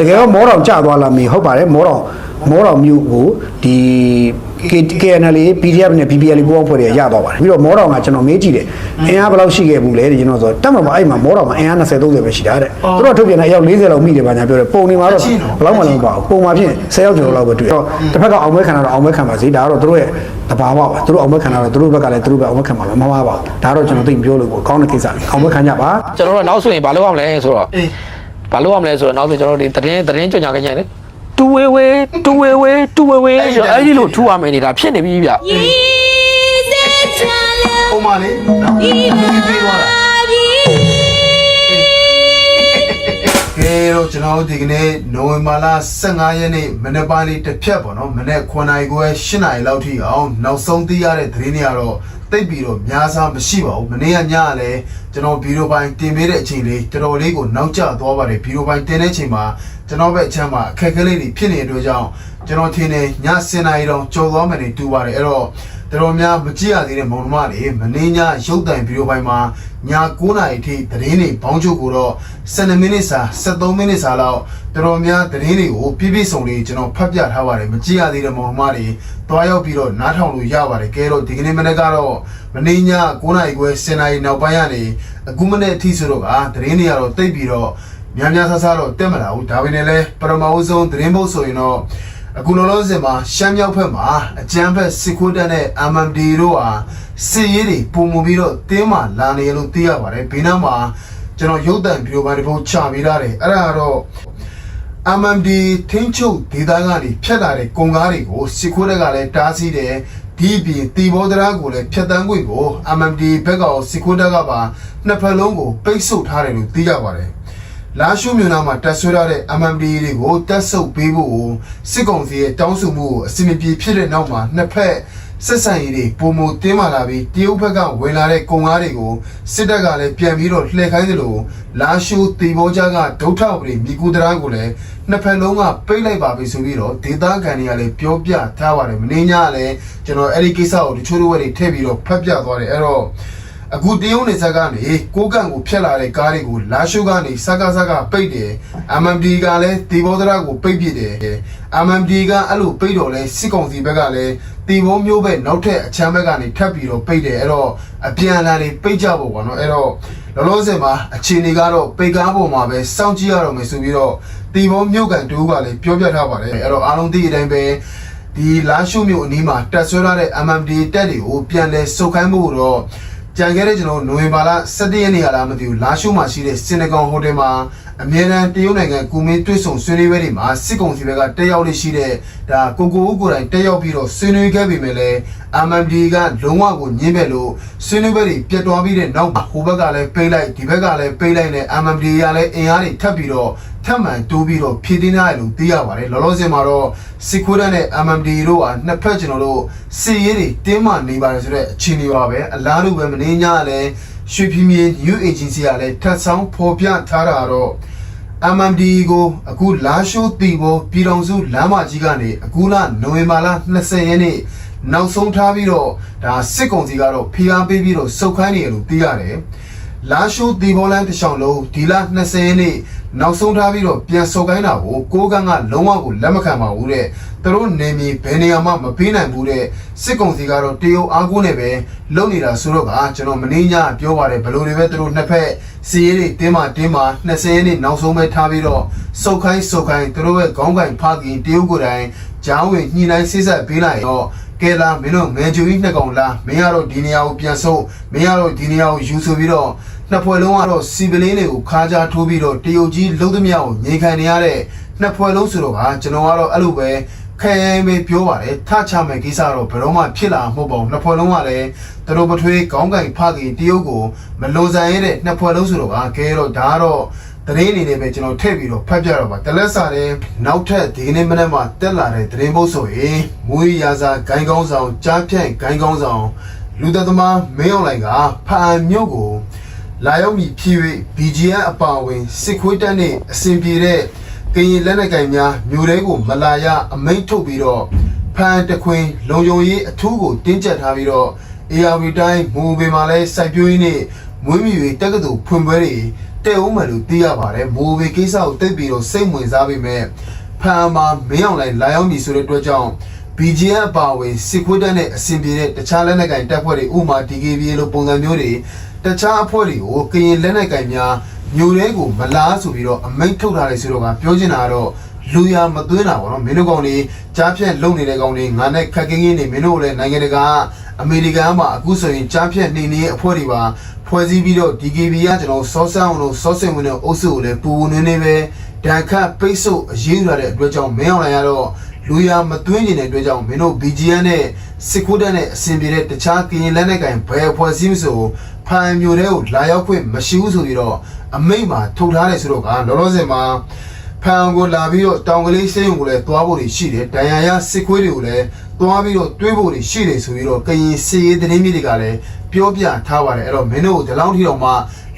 တကယ်တော့မောတော်ကျသွားလားမေဟုတ်ပါတယ်မောတော်မောတော်မြို့ကိုဒီ KNL PDF နဲ့ PPL ပူးပေါင်းဖွဲ့တွေရသွားပါတယ်ပြီးတော့မောတော်ကကျွန်တော်မေးကြည့်တယ်အင်အားဘယ်လောက်ရှိခဲ့ဘူးလဲကျွန်တော်ဆိုတက်မှာပါအဲ့မှာမောတော်မှာအင်အား20 30ပဲရှိတာတဲ့သူတို့ထုတ်ပြန်တဲ့အယောက်40လောက်မိတယ်ပါညာပြောတယ်ပုံနေမှာတော့ဘယ်လောက်မှလည်းမပါဘူးပုံမှာဖြင့်10ယောက်ကျော်လောက်ပဲတွေ့တော့တစ်ဖက်ကအောင်မဲခံတာတော့အောင်မဲခံပါစေဒါကတော့သူတို့ရဲ့တဘာဝပါသူတို့အောင်မဲခံတာတော့သူတို့ဘက်ကလည်းသူတို့ပဲအောင်မဲခံပါမယ်မမပါဘူးဒါတော့ကျွန်တော်သိပြောလို့ပေါ့ကောင်းတဲ့ကိစ္စအောင်မဲခံကြပါကျွန်တော်တို့နောက်ဆိုရင်ဘာလုပ်ရမလဲဆိုတော့ ဘာလုပ်ရမလဲဆိုတော့နောက်ဆိုကျွန်တော်တို့ဒီသတင်းသတင်းကြော်ညာကြကြတယ်တူဝေဝေတူဝေဝေတူဝေဝေဆိုတော့အဲ့ဒီလိုထူရမယ်နေတာဖြစ်နေပြီဗျပုံမှန်လေးနော်ဒီပြီးသွားတာကဲတော့ကျွန်တော်တို့ဒီကနေ့နိုဝင်ဘာလ15ရက်နေ့မနေ့ပိုင်းလေးတစ်ဖြတ်ပေါ့နော်မနေ့9နာရီခွဲ10နာရီလောက်ထိအောင်နောက်ဆုံးသိရတဲ့သတင်းတွေကတော့ တိတ်ပြီးတော့များစားမရှိပါဘူးမနေ့ကညကလည်းကျွန်တော်ဗီဒီယိုပိုင်းတင်ပေးတဲ့အချိန်လေးတော်တော်လေးကိုနောက်ကျသွားပါတယ်ဗီဒီယိုပိုင်းတင်တဲ့အချိန်မှာကျွန်တော်ဘက်အချမ်းမှာအခက်အခဲလေးတွေဖြစ်နေတဲ့အတွက်ကြောင့်ကျွန်တော်ထင်တယ်ည7နာရီတော့ကြော်သွားမယ်နေတူပါတယ်အဲ့တော့ တော်တော်များမကြည့်ရသေးတဲ့မောင်နှမတွေမင်းညရုပ်တိုင်ဗီဒီယိုပိုင်းမှာည9:00နာရီထိသတင်းတွေဘောင်းချုပ်ကိုတော့12မိနစ်စာ13မိနစ်စာလောက်တော်တော်များသတင်းတွေကိုပြည့်ပြည့်စုံလေးကျွန်တော်ဖတ်ပြထားပါတယ်မကြည့်ရသေးတဲ့မောင်နှမတွေတွားရောက်ပြီးတော့နားထောင်လို့ရပါတယ်ကဲတော့ဒီကနေ့မနေ့ကတော့မင်းည9:00နာရီခွဲ10:00နာရီနောက်ပိုင်းကနေအခုမနေ့အထိဆိုတော့ကသတင်းတွေကတော့တိတ်ပြီးတော့များများဆဆတော့တက်မလာဘူးဒါပေမဲ့လည်းပရမအုပ်ဆုံးသတင်းပုတ်ဆိုရင်တော့ အခုလောလောဆယ်မှာရှမ်းမြောက်ဘက်မှာအကြမ်းဖက်စစ်ခွတ်တက်တဲ့ MMD တို့ဟာစစ်ရေးတွေပုံမှုပြီးတော့တင်းမာလာနေရလို့သိရပါတယ်ဘေးနားမှာကျွန်တော်ရုပ်တံဗီဒီယိုပိုင်းတစ်ပုဒ်ချပေးထားတယ်အဲ့ဒါကတော့ MMD ထင်းချုပ်ဒေသကနေဖြတ်လာတဲ့ကုန်ကားတွေကိုစစ်ခွတ်တက်ကလည်းတားဆီးတယ်ဒီပြင်တီဘောဒရာကိုလည်းဖြတ်တန်းခွင့်ကို MMD ဘက်ကရောစစ်ခွတ်တက်ကပါနှစ်ဖက်လုံးကိုပိတ်ဆို့ထားတယ်လို့သိရပါတယ် လာရှုမြို့နာမှာတက်ဆွဲထားတဲ့ MMD တွေကိုတက်ဆုပ်ပေးဖို့စစ်ကောင်စီရဲ့တောင်းဆိုမှုကိုအစီအမပြေဖြစ်တဲ့နောက်မှာနှစ်ဖက်ဆက်ဆံရေးတွေပုံမတင်းမာလာပြီးတရုတ်ဘက်ကဝင်လာတဲ့ကုန်ကားတွေကိုစစ်တပ်ကလည်းပြန်ပြီးတော့လှည့်ခိုင်းသလိုလာရှုတီဘောကြားကဒုထပရိမိကူတရာကိုလည်းနှစ်ဖက်လုံးကပိတ်လိုက်ပါပြီဆိုပြီးတော့ဒေသခံတွေကလည်းပြောပြထားပါတယ်မင်းညာကလည်းကျွန်တော်အဲ့ဒီကိစ္စကိုတချို့တို့တွေထည့်ပြီးတော့ဖတ်ပြသွားတယ်အဲ့တော့ အခုတရုတ်နေဆက်ကနေကိုကန့်ကိုဖျက်လာတဲ့ကားတွေကိုလာရှုကနေစကားစကားပိတ်တယ် MMD ကလည်းတီဘောဒရာကိုပိတ်ပစ်တယ် MMD ကအဲ့လိုပိတ်တော့လဲစစ်ကောင်စီဘက်ကလည်းတီဘောမျိုးပဲနောက်ထပ်အချမ်းဘက်ကနေထပ်ပြီးတော့ပိတ်တယ်အဲ့တော့အပြန်အလှန်တွေပိတ်ကြဖို့ပေါ့နော်အဲ့တော့လောလောဆယ်မှာအခြေအနေကတော့ပိတ်ကားပေါ်မှာပဲစောင့်ကြည့်ရတော့မယ်ဆိုပြီးတော့တီဘောမျိုးကန်တူကလည်းပြောပြထားပါတယ်အဲ့တော့အားလုံးသိတဲ့အတိုင်းပဲဒီလာရှုမျိုးအနီးမှာတက်ဆွဲထားတဲ့ MMD တက်တွေကိုပြန်လဲစုတ်ခိုင်းမှုတော့ ကြံခဲ့တဲ့ကျွန်တော်နိုဝင်ဘာလ17ရက်နေ့ကလာမသိဘူးလာရှုမှာရှိတဲ့စင်နဂွန်ဟိုတယ်မှာအမြဲတမ်းတရုတ်နိုင်ငံကူမင်းတွေ့ဆုံဆွေးနွေးပွဲတွေမှာစစ်ကောင်စီဘက်ကတက်ရောက်နေရှိတဲ့ဒါကိုကိုဦးကိုယ်တိုင်တက်ရောက်ပြီးတော့ဆွေးနွေးခဲ့ပေမဲ့လည်း MMD ကလုံးဝကိုညှင်းပဲလို့ဆွေးနွေးပွဲတွေပြတ်သွားပြီးတဲ့နောက်ဟိုဘက်ကလည်းပိတ်လိုက်ဒီဘက်ကလည်းပိတ်လိုက်နဲ့ MMD ကလည်းအင်အားတွေထပ်ပြီးတော့ ထပ်မံတိုးပြီးတော့ဖြည့်တင်းရတယ်လို့သိရပါတယ်လောလောဆယ်မှာတော့စစ်ခွေးတဲ့ MMD တို့ဟာနှစ်ဖက်ကျွန်တော်တို့စီရေးတွေတင်းမာနေပါတယ်ဆိုတော့အခြေအနေပါပဲအလားတူပဲမင်းညာကလည်းရွှေပြည်မြေ new agency ကလည်းထပ်ဆောင်ဖော်ပြထားတာတော့ MMD ကိုအခုလာရှိုးတီဘောပြည်တော်စုလမ်းမကြီးကနေအခုလနိုဝင်ဘာလ20ရက်နေ့နောက်ဆုံးထားပြီးတော့ဒါစစ်ကောင်စီကတော့ဖိအားပေးပြီးတော့စုတ်ခိုင်းနေရလို့သိရတယ်။လာရှိုးတီဘောလမ်းတစ်ချောင်းလုံးဒီလ20ရက်နေ့ နောက်ဆုံးထားပြီးတော့ပြန်စုတ်ခိုင်းတာကိုကိုးကန်းကလုံးဝကိုလက်မခံပါဘူးတဲ့။သူတို့နေမြေဘယ်နေရာမှမပေးနိုင်ဘူးတဲ့စစ်ကောင်စီကတော့တရုတ်အားကိုးနဲ့ပဲလုပ်နေတာဆိုတော့ကကျွန်တော်မင်းညပြောပါတယ်ဘယ်လိုတွေပဲသူတို့နှစ်ဖက်စီးရေးတွေတင်းမာတင်းမာ20ရက်နေ့နောက်ဆုံးပဲထားပြီးတော့စုတ်ခိုင်းစုတ်ခိုင်းသူတို့ရဲ့ခေါင်းကင်ဖခင်တရုတ်ကိုယ်တိုင်ဂျောင်းဝင်ညှိနှိုင်းစိစက်ပေးလိုက်တော့ကဲလာမင်းတို့ငယ်ကျူကြီးနှစ်ကောင်လားမင်းကတော့ဒီနေရာကိုပြန်ဆုပ်မင်းကတော့ဒီနေရာကိုယူဆိုပြီးတော့ နှစ်ဖွဲ့လုံးကတော့စီပလင်းတွေကိုခါးကြားထိုးပြီးတော့တရုတ်ကြီးလုံးသမျှကိုငြိမ်ခံနေရတဲ့နှစ်ဖွဲ့လုံးဆိုတော့ကကျွန်တော်ကတော့အဲ့လိုပဲခဲပဲပြောပါတယ်ထချမယ်ကိစ္စတော့ဘယ်တော့မှဖြစ်လာမှာမဟုတ်ပါဘူးနှစ်ဖွဲ့လုံးကလည်းသူတို့ပထွေးခေါင်းကင်ဖခင်တရုတ်ကိုမလွန်ဆန်ရတဲ့နှစ်ဖွဲ့လုံးဆိုတော့ကကဲတော့ဒါကတော့သတင်းအနေနဲ့ပဲကျွန်တော်ထည့်ပြီးတော့ဖတ်ပြတော့ပါတလက်စာတဲ့နောက်ထပ်ဒီကနေ့မနေ့မှတက်လာတဲ့သတင်းပုတ်ဆိုရင်မွေးရာစာဂိုင်းကောင်းဆောင်ကြားဖြန့်ဂိုင်းကောင်းဆောင်လူသက်သမားမင်းအောင်လိုင်ကဖာအမြို့ကို လာရောက်မည်ဖြစ်၍ BGN အပါအဝင်စစ်ခွေးတက်နဲ့အစဉ်ပြေတဲ့ကရင်လက်နက်ကင်များမြို့တဲကိုမလာရအမိန့်ထုတ်ပြီးတော့ဖန်တခွင်လုံယုံရေးအထူးကိုတင်းကျပ်ထားပြီးတော့ ARV တိုင်းမူပင်မှာလဲစိုက်ပျိုးရေးနဲ့မွေးမြူရေးတက္ကသိုလ်ဖွင့်ပွဲတွေတတဲ့ဦးမယ်လို့သိရပါတယ်မိုးဘေကိစ္စကိုတိတ်ပြီးတော့စိတ်ဝင်စားပေမဲ့ဖန်မာမင်းအောင်လိုင်လာရောက်ပြီဆိုတဲ့အတွက်ကြောင့် BGF အပါအဝင်စစ်ခွေးတပ်နဲ့အဆင်ပြေတဲ့တခြားလက်နက်ကိုင်တပ်ဖွဲ့တွေဥမာ DKBA လိုပုံစံမျိုးတွေ တခြားအဖွဲ့တွေကိုကရင်လက်နက်ကိုင်များမျိုးတွေကိုမလားဆိုပြီးတော့အမိန့်ထုတ်ထားတယ်ဆိုတော့ကပြောချင်တာကတော့လူရမသွင်းတာပေါ့နော်မင်းတို့ကောင်တွေကြားဖြတ်လုံနေတဲ့ကောင်တွေငါနဲ့ခက်ခင်းခင်းနေမင်းတို့လည်းနိုင်ငံတကာအမေရိကန်မှာအခုဆိုရင်ကြားဖြတ်နေနေတဲ့အဖွဲ့တွေပါဖွဲ့စည်းပြီးတော့ DKB ကကျွန်တော်စောဆန်းအောင်လို့စောစင်ဝင်တဲ့အုပ်စုကိုလည်းပူပူနွေးနွေးပဲဒဏ်ခတ်ပိတ်ဆို့အရေးယူရတဲ့အတွက်ကြောင့်မင်းအောင်လိုင်ကတော့လူရမသွင်းနေတဲ့အတွက်ကြောင့်မင်းတို့ BGN နဲ့စစ်ကူတက်နဲ့အဆင်ပြေတဲ့တခြားကရင်လက်နက်ကင်ဘယ်အဖွဲ့အစည်းမဆို ဖန်မျိုးတွေကိုလာရောက်ခွင့်မရှိဘူးဆိုပြီးတော့အမိန့်မှာထုတ်ထားတယ်ဆိုတော့ကလောလောဆယ်မှာဖန်ကိုလာပြီးတော့တောင်ကလေးစိတ်ုံကိုလည်းသွားဖို့ရှိတယ်ဒဏ်ရာရစစ်ခွေးတွေကိုလည်းသွားပြီးတော့တွေးဖို့ရှိတယ်ဆိုပြီးတော့ကရင်စီရေးသတင်းမြစ်တွေကလည်းပြောပြထားပါတယ်အဲ့တော့မင်းတို့ဒီလောက်ထိတော့မှ